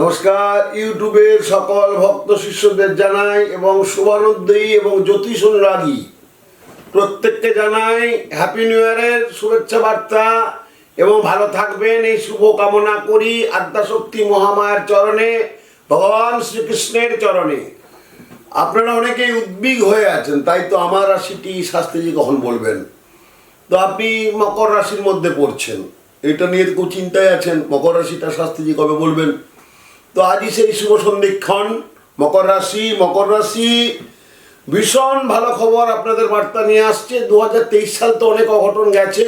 নমস্কার, ইউটিউবের সকল ভক্ত শিষ্যদের জানাই এবং শুভানুদ্দয়ী এবং জ্যোতিষ অনুরাগী প্রত্যেককে জানাই হ্যাপি নিউ ইয়ারের শুভেচ্ছা বার্তা এবং ভালো থাকবেন, এই শুভ কামনা করি আদ্যাশক্তি মহামায়ের চরণে, ভগবান শ্রীকৃষ্ণের চরণে। আপনারা অনেকেই উদ্বিগ হয়ে আছেন, তাই তো আমার রাশিটি শাস্ত্রীজি কখন বলবেন? তো আপনি মকর রাশির মধ্যে পড়ছেন, এটা নিয়ে খুব চিন্তায় আছেন, মকর রাশিটা শাস্ত্রীজি কবে বলবেন? তো আজই সেই শুভ সন্ধিক্ষণ। মকর রাশি মকর রাশি। ভীষণ ভালো খবর আপনাদের বার্তা নিয়ে আসছে। দু হাজার তেইশ সাল তো অনেক অঘটন গেছে।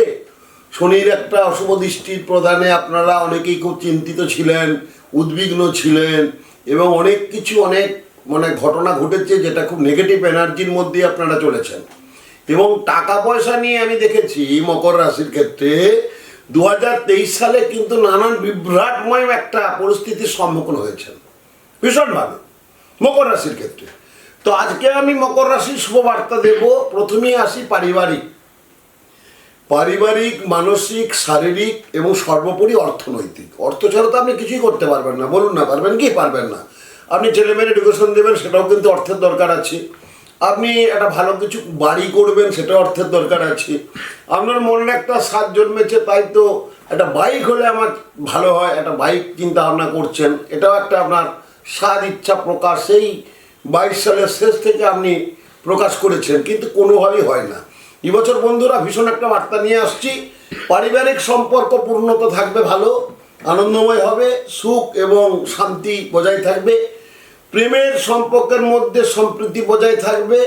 শনির একটা অশুভ দৃষ্টির প্রদানে আপনারা অনেকেই খুব চিন্তিত ছিলেন, উদ্বিগ্ন ছিলেন এবং অনেক কিছু, অনেক মানে ঘটনা ঘটেছে যেটা খুব নেগেটিভ এনার্জির মধ্যে আপনারা চলেছেন। এবং টাকা পয়সা নিয়ে আমি দেখেছি মকর রাশির ক্ষেত্রে দু হাজার তেইশ সালে কিন্তু নানান বিভ্রাটময় একটা পরিস্থিতির সম্মুখীন হয়েছেন। ভীষণভাবে। মকর রাশির ক্ষেত্রে। তো আজকে আমি মকর রাশির শুভবার্তা দেব। প্রথমেই আসি পারিবারিক। পারিবারিক, মানসিক, শারীরিক এবং সর্বোপরি অর্থনৈতিক। অর্থ ছাড়া তো আপনি কিছুই করতে পারবেন না। বলুন না, পারবেন কি? পারবেন না। আপনি ছেলে মেয়ের এডুকেশন দেবেন, সেটাও কিন্তু অর্থের দরকার আছে। আপনি একটা ভালো কিছু বাড়ি করবেন, সেটা অর্থের দরকার আছে। আপনার মনে একটা স্বাদ জন্মেছে, তাই তো একটা বাইক হলে আমার ভালো হয়, একটা বাইক চিন্তা ভাবনা করছেন। এটাও একটা আপনার স্বাদ ইচ্ছা প্রকাশ, সেই বাইশ সালের শেষ থেকে আপনি প্রকাশ করেছেন, কিন্তু কোনোভাবেই হয় না। এবছর বন্ধুরা, ভীষণ একটা বার্তা নিয়ে আসছি, পারিবারিক সম্পর্ক পূর্ণতা থাকবে ভালো, আনন্দময় হবে, সুখ এবং শান্তি বজায় থাকবে। প্রেমের সম্পর্কের মধ্যে সম্প্রীতি বজায় থাকবে,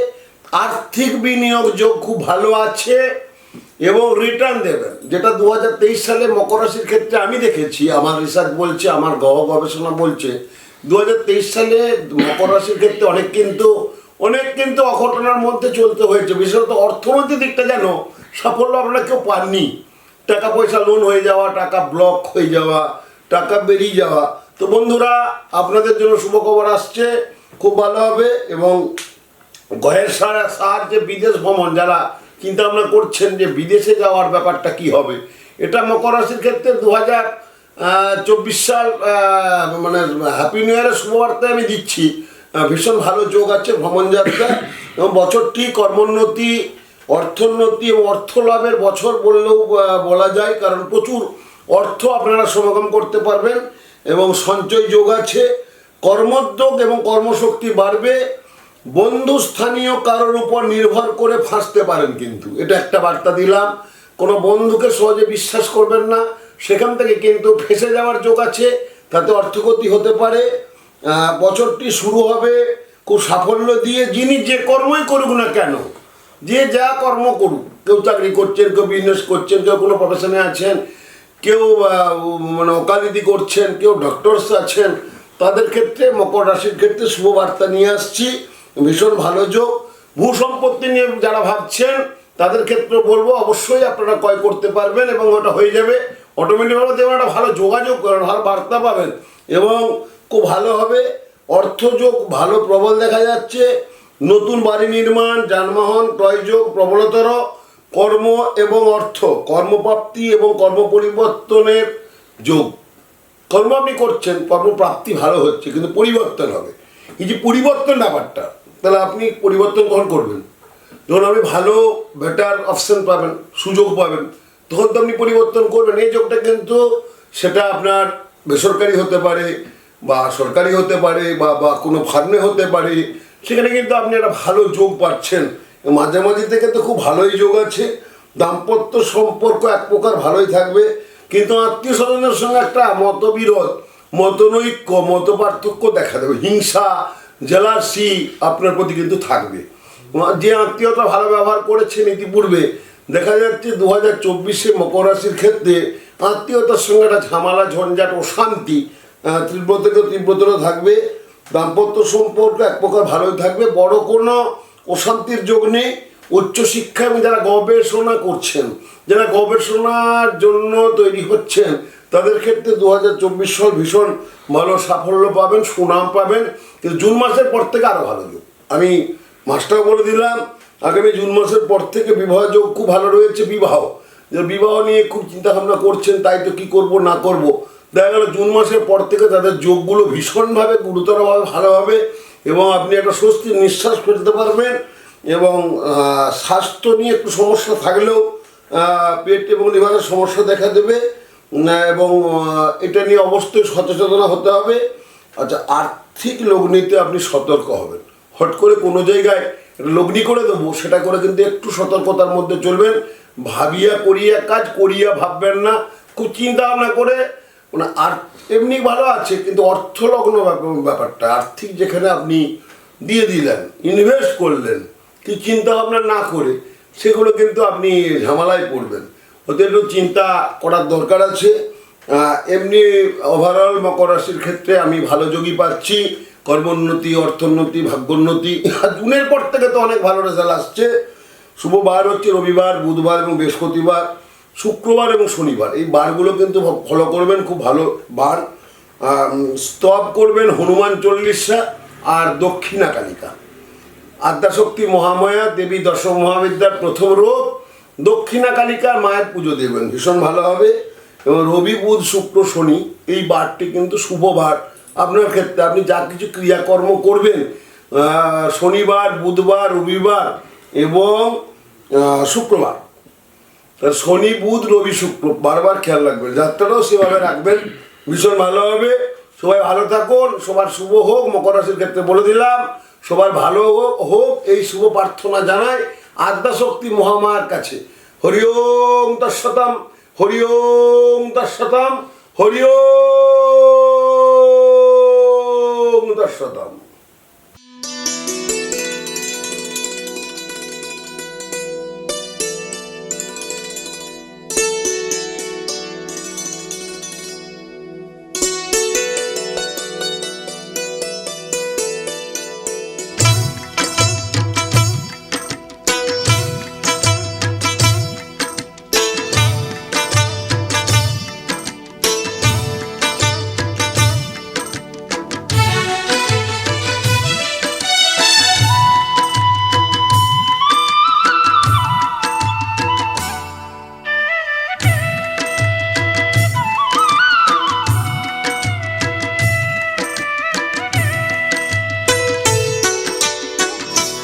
আর্থিক বিনিয়োগ যোগ খুব ভালো আছে, এবং রিটার্ন দেবেন। যেটা দু হাজার তেইশ সালে মকর রাশির ক্ষেত্রে আমি দেখেছি, আমার রিসার্চ বলছে, আমার গহ গবেষণা বলছে দু হাজার তেইশ সালে মকর রাশির ক্ষেত্রে অনেক কিন্তু অনেক কিন্তু অঘটনার মধ্যে চলতে হয়েছে। বিশেষত অর্থনৈতিক দিকটা যেন সাফল্য আপনারা কেউ পাননি। টাকা পয়সা লোন হয়ে যাওয়া, টাকা ব্লক হয়ে যাওয়া, টাকা বেরিয়ে যাওয়া তো বন্ধুরা, আপনাদের জন্য শুভখবর আসছে। খুব ভালো হবে এবং গয়ের সারা সাহায্যে বিদেশ ভ্রমণ, যারা চিন্তা ভাবনা করছেন যে বিদেশে যাওয়ার ব্যাপারটা কি হবে, এটা মকর রাশির ক্ষেত্রে দু হাজার চব্বিশ সাল মানে হ্যাপি নিউ ইয়ারের শুভবার্তা আমি দিচ্ছি। ভীষণ ভালো যোগ আছে ভ্রমণ যাত্রা। এবং বছরটি কর্মোন্নতি, অর্থোন্নতি এবং অর্থ লাভের বছর বললেও বলা যায়, কারণ প্রচুর অর্থ আপনারা সমাগম করতে পারবেন। এবং সঞ্চয় যোগ আছে, কর্মোদ্যোগ এবং কর্মশক্তি বাড়বে, বন্ধু স্থানীয় কারোর উপর নির্ভর করে ফাঁসতে পারেন কিন্তু। এটা একটা বার্তা দিলাম, কোনো বন্ধুকে সহজে বিশ্বাস করবেন না, সেখান থেকে কিন্তু ফেসে যাওয়ার যোগ আছে, তাতে অর্থগতি হতে পারে। বছরটি শুরু হবে খুব সাফল্য দিয়ে, যিনি যে কর্মই করুক না কেন, যে যা কর্ম করুক, কেউ চাকরি করছেন, কেউ বিজনেস করছেন, কেউ কোনো প্রফেশনে আছেন কেউ মানে ওকালতি করছেন, কেউ ডক্টরস আছেন, তাদের ক্ষেত্রে মকর রাশির ক্ষেত্রে শুভ বার্তা নিয়ে আসছি। ভীষণ ভালো যোগ। ভূ সম্পত্তি নিয়ে যারা ভাবছেন, তাদের ক্ষেত্রে বলব, অবশ্যই আপনারা ক্রয় করতে পারবেন এবং ওটা হয়ে যাবে। অটোমেটিকভাবে দেখবেন একটা ভালো যোগাযোগ, ভালো বার্তা পাবেন এবং খুব ভালো হবে। অর্থযোগ ভালো প্রবল দেখা যাচ্ছে। নতুন বাড়ি নির্মাণ, যানবাহন ক্রয়যোগ প্রবলতর। কর্ম এবং অর্থ, কর্মপ্রাপ্তি এবং কর্ম পরিবর্তনের যোগ। কর্ম আপনি করছেন, কর্মপ্রাপ্তি ভালো হচ্ছে, কিন্তু পরিবর্তন হবে। এই যে পরিবর্তন ব্যাপারটা, তাহলে আপনি পরিবর্তন গ্রহণ করবেন? যখন আপনি ভালো বেটার অপশন পাবেন, সুযোগ পাবেন, তখন তো আপনি পরিবর্তন করবেন। এই যোগটা কিন্তু সেটা আপনার বেসরকারি হতে পারে বা সরকারি হতে পারে বা বা কোনো ফার্মে হতে পারে, সেখানে কিন্তু আপনি একটা ভালো যোগ পাচ্ছেন। মাঝামাঝি থেকে তো খুব ভালোই যোগ আছে। দাম্পত্য সম্পর্ক এক প্রকার ভালোই থাকবে। কিন্তু আত্মীয় স্বজনের সঙ্গে একটা মতবিরোধ মতনৈক্য মত পার্থক্য দেখা দেবে। হিংসা জেলাসি আপনার প্রতি কিন্তু থাকবে। যে আত্মীয়তা ভালো ব্যবহার করেছেন ইতিপূর্বে দেখা যাচ্ছে দু হাজার চব্বিশে মকর রাশির ক্ষেত্রে আত্মীয়তার সঙ্গে একটা ঝামেলা ঝঞ্ঝাট ও শান্তি আহ, তীব্র থেকে তীব্রতর থাকবে। দাম্পত্য সম্পর্ক এক প্রকার ভালোই থাকবে। বড় কোনো অশান্তির যোগ নেই উচ্চশিক্ষা এবং যারা গবেষণা করছেন, যারা গবেষণার জন্য তৈরি হচ্ছেন, তাদের ক্ষেত্রে দু হাজার চব্বিশ সাল ভীষণ ভালো সাফল্য পাবেন, সুনাম পাবেন। কিন্তু জুন মাসের পর থেকে আরও ভালো যোগ। আমি মাসটাও বলে দিলাম, আগামী জুন মাসের পর থেকে বিবাহ যোগ খুব ভালো রয়েছে, বিবাহ। যে বিবাহ নিয়ে খুব চিন্তা ভাবনা করছেন, তাই তো কী করব, না করব। দেখা গেল জুন মাসের পর থেকে তাদের যোগগুলো ভীষণভাবে, গুরুতরভাবে ভালো হবে এবং আপনি একটা স্বস্তির নিঃশ্বাস ফেলতে পারবেন এবং স্বাস্থ্য নিয়ে একটু সমস্যা থাকলেও পেট এবং লিভারের সমস্যা দেখা দেবে এবং এটা নিয়ে অবশ্যই সচেতন হতে হবে। আচ্ছা আর্থিক লগ্নিতে আপনি সতর্ক হবেন। হট করে কোনো জায়গায় লগ্নি করে দেবো, সেটা করে কিন্তু একটু সতর্কতার মধ্যে চলবেন। ভাবিয়া করিয়া কাজ করিয়া ভাববেন না। খুব চিন্তা ভাবনা করে মানে আর এমনি ভালো আছে, কিন্তু অর্থলগ্ন ব্যাপার- ব্যাপারটা, আর্থিক যেখানে আপনি দিয়ে দিলেন ইনভেস্ট করলেন, কি চিন্তা ভাবনা না করে, সেগুলো কিন্তু আপনি ঝামেলায় পড়বেন। ওদের একটু চিন্তা করার দরকার আছে। এমনি ওভারঅল মকর রাশির ক্ষেত্রে আমি ভালো যোগী পাচ্ছি, কর্মোন্নতি, অর্থোন্নতি, ভাগ্যোন্নতি। জুনের পর থেকে তো অনেক ভালো রেজাল্ট আসছে। শুভ বার হচ্ছে রবিবার, বুধবার এবং বৃহস্পতিবার। শুক্রবার এবং শনিবার। এই বারগুলো কিন্তু ফলো করবেন, খুব ভালো বার। স্তব করবেন হনুমান চল্লিশা আর দক্ষিণা কালিকা। আদ্যাশক্তি মহামায়া দেবী দশ মহাবিদ্যার প্রথম রূপ দক্ষিণা কালিকার মায়ের পুজো দেবেন। ভীষণ ভালো হবে। এবং রবি, বুধ, শুক্র, শনি, এই বারটি কিন্তু শুভ বার। আপনার ক্ষেত্রে আপনি যা কিছু ক্রিয়াকর্ম করবেন শনিবার, বুধবার, রবিবার এবং শুক্রবার। শনি, বুধ, রবি, শুক্র, বারবার খেয়াল রাখবেন। যাত্রাটাও সেভাবে রাখবেন। ভীষণ ভালো হবে। সবাই ভালো থাকুন। সবার শুভ হোক। মকর রাশির ক্ষেত্রে বলে দিলাম, সবার ভালো হোক হোক এই শুভ প্রার্থনা জানাই আদ্যাশক্তি মহামার কাছে। হরি ওম তৎসতম হরি ওম তৎসতম হরি ওম তৎসতম।